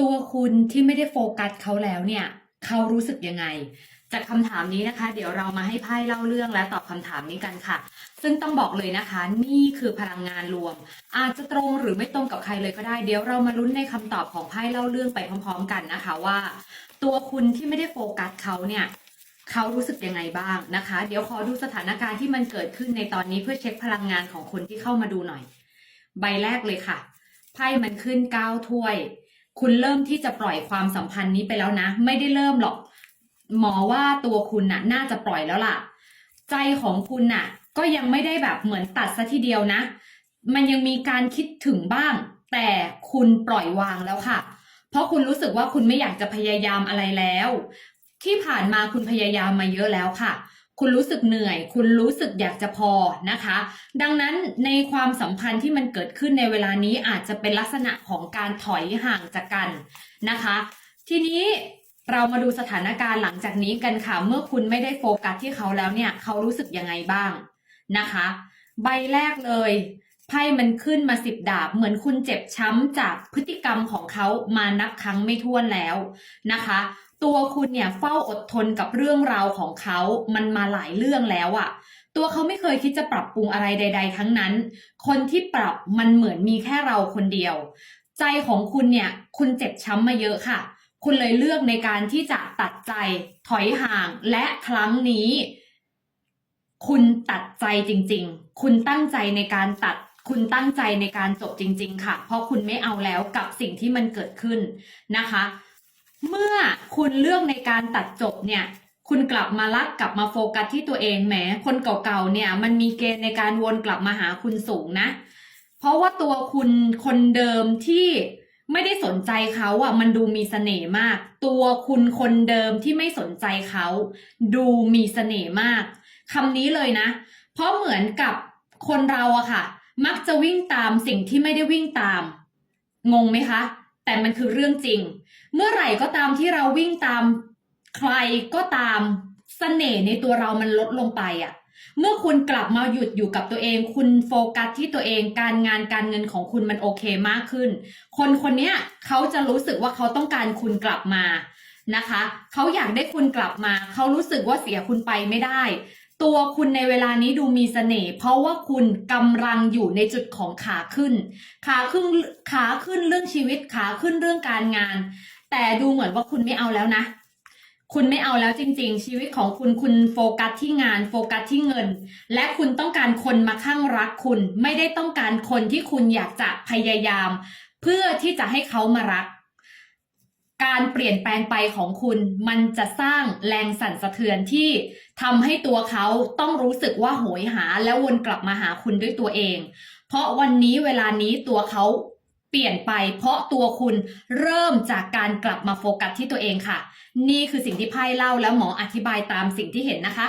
ตัวคุณที่ไม่ได้โฟกัสเขาแล้วเนี่ยเขารู้สึกยังไง จากคำถามนี้นะคะ เดี๋ยวเรามาให้ไพ่เล่าเรื่องและตอบคำถามนี้กันค่ะ ซึ่งต้องบอกเลยนะคะ นี่คือพลังงานรวม อาจจะตรงหรือไม่ตรงกับใครเลยก็ได้ เดี๋ยวเรามาลุ้นในคำตอบของไพ่เล่าเรื่องไปพร้อม ๆ กันนะคะว่า ตัวคุณที่ไม่ได้โฟกัสเขาเนี่ยเขารู้สึกยังไงบ้างนะคะ เดี๋ยวขอดูสถานการณ์ที่มันเกิดขึ้นในตอนนี้เพื่อเช็คพลังงานของคนที่เข้ามาดูหน่อย ใบแรกเลยค่ะไพ่มันขึ้นเก้าถ้วย คุณเริ่มที่จะปล่อยความสัมพันธ์นี้ไปแล้วนะ ไม่ได้เริ่มหรอก หมอว่าตัวคุณน่ะ น่าจะปล่อยแล้วล่ะ ใจของคุณน่ะ ก็ยังไม่ได้แบบเหมือนตัดซะทีเดียวนะ มันยังมีการคิดถึงบ้าง แต่คุณปล่อยวางแล้วค่ะ เพราะคุณรู้สึกว่าคุณไม่อยากจะพยายามอะไรแล้ว ที่ผ่านมาคุณพยายามมาเยอะแล้วค่ะ คุณรู้สึกเหนื่อย คุณรู้สึกอยากจะพอนะคะ ดังนั้นในความสัมพันธ์ที่มันเกิดขึ้นในเวลานี้อาจจะเป็นลักษณะของการถอยห่างจากกันนะคะ ทีนี้เรามาดูสถานการณ์หลังจากนี้กันค่ะ เมื่อคุณไม่ได้โฟกัสที่เขาแล้วเนี่ย เขารู้สึกยังไงบ้างนะคะ ใบแรกเลยไพ่มันขึ้นมาสิบดาบ เหมือนคุณเจ็บช้ำจากพฤติกรรมของเขามานับครั้งไม่ถ้วนแล้วนะคะตัวคุณเนี่ยเฝ้าอดทนกับเรื่องราวของเขามันมาหลายเรื่องแล้วอะตัวเขาไม่เคยคิดจะปรับปรุงอะไรใด ๆ ทั้งนั้น คนที่ปรับมันเหมือนมีแค่เราคนเดียว ใจของคุณเนี่ย คุณเจ็บช้ำมาเยอะค่ะ คุณเลยเลือกในการที่จะตัดใจถอยห่างและครั้งนี้ คุณตัดใจจริง ๆ คุณตั้งใจในการตัดคุณตั้งใจในการจบจริง ๆ ค่ะ เพราะคุณไม่เอาแล้วกับสิ่งที่มันเกิดขึ้นนะคะ เมื่อคุณเลือกในการตัดจบเนี่ย คุณกลับมารักกลับมาโฟกัสที่ตัวเองแหมคนเก่าๆเนี่ย มันมีเกณฑ์ในการวนกลับมาหาคุณสูงนะ เพราะว่าตัวคุณคนเดิมที่ไม่ได้สนใจเขาอะ มันดูมีเสน่ห์มาก ตัวคุณคนเดิมที่ไม่สนใจเขา ดูมีเสน่ห์มากคำนี้เลยนะ เพราะเหมือนกับคนเราอะค่ะ มักจะวิ่งตามสิ่งที่ไม่ได้วิ่งตาม งงไหมคะ แต่มันคือเรื่องจริง เมื่อไหร่ก็ตามที่เราวิ่งตามใครก็ตามเสน่ห์ในตัวเรามันลดลงไปอะเมื่อคุณกลับมาหยุดอยู่กับตัวเอง คุณโฟกัสที่ตัวเองการงานการเงินของคุณมันโอเคมากขึ้น คนคนเนี้ยเขาจะรู้สึกว่าเขาต้องการคุณกลับมานะคะ เขาอยากได้คุณกลับมา เขารู้สึกว่าเสียคุณไปไม่ได้ ตัวคุณในเวลานี้ดูมีเสน่ห์เพราะว่าคุณกำลังอยู่ในจุดของขาขึ้น ขาขึ้นขาขึ้นเรื่องชีวิตขาขึ้นเรื่องการงาน แต่ดูเหมือนว่าคุณไม่เอาแล้วนะ คุณไม่เอาแล้วจริง ๆ ชีวิตของคุณคุณโฟกัสที่งานโฟกัสที่เงิน และคุณต้องการคนมาข้างรักคุณ ไม่ได้ต้องการคนที่คุณอยากจะพยายาม เพื่อที่จะให้เขามารัก การเปลี่ยนแปลงไปของคุณมันจะสร้างแรงสั่นสะเทือนที่ทำให้ตัวเขาต้องรู้สึกว่าโหยหาแล้ววนกลับมาหาคุณด้วยตัวเอง เพราะวันนี้เวลานี้ตัวเขาเปลี่ยนไป เพราะตัวคุณเริ่มจากการกลับมาโฟกัสที่ตัวเองค่ะ นี่คือสิ่งที่ไพ่เล่าแล้วหมออธิบายตามสิ่งที่เห็นนะคะ